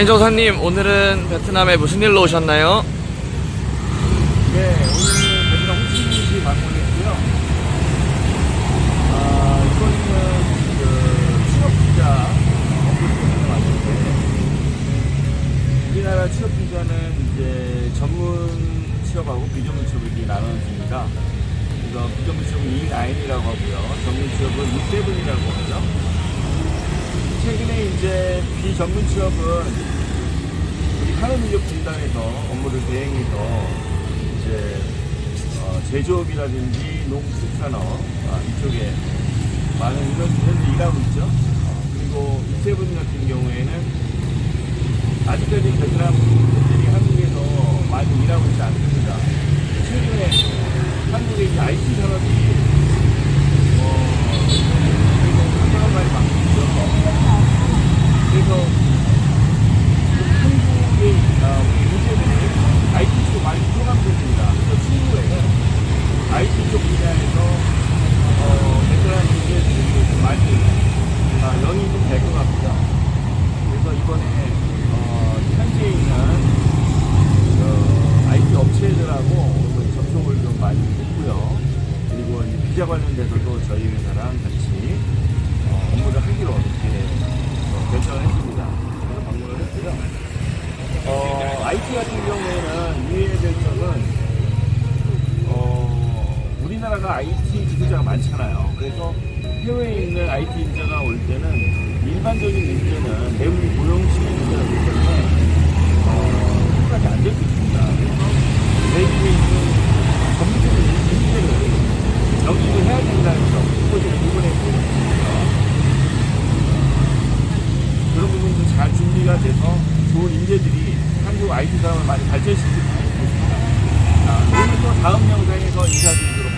행정사님 오늘은 베트남에 무슨 일로 오셨나요? 네, 오늘 베트남 호치민시 방문했고요. 아, 이번에는 그 취업 비자 업무 때문에 왔는데, 우리나라 취업 비자는 이제 전문 취업하고 비전문 취업을 나눠집니다. 그래서 비전문 취업은 E9이라고 하고요. 전문 취업은 E7이라고 하죠. 최근에 이제 비전문 취업은 우리 산업인력 분단에서 업무를 대행해서 이제 어, 제조업이라든지 농축산업 아, 이쪽에 많은 인원들이 일하고 있죠. 어, 그리고 이세븐 같은 경우에는 아직까지 베트남 분들이 한국에서 많이 일하고 있지 않습니다. 최근에 한국의 IT 산업이 어, 굉장히 많이 바뀌죠. 그래서 한국의 아, 우리 인재들이 IT 쪽 많이 포함됩니다. 그래서 친구에는 IT 쪽 분야에서 어, 베테랑 인재들이 좀 많이 아, 영입이 될 것 같습니다. 그래서 이번에 어, 현지에 있는 어, IT 업체들하고 오늘 접촉을 좀 많이 했고요. 그리고 이제 비자 관련돼서도 저희 회사랑 같이 어, 업무를 하기로 이렇게 어, 결정을 했습니다. 그래서 방문을 했고요. 어, IT 같은 경우에는 될 점은, 어, 우리나라가 IT 지도자가 많잖아요. 그래서 해외에 있는 IT 인재가 올 때는 일반적인 인재는 대부분 고용시킨 인재라기 때문에, 어, 끝까지 안될 수 있습니다. 그래서 기회가 돼서 좋은 인재들이 한국 IT 산업을 많이 발전시키고 있습니다. 오늘 또 다음 영상에서 인사드리도록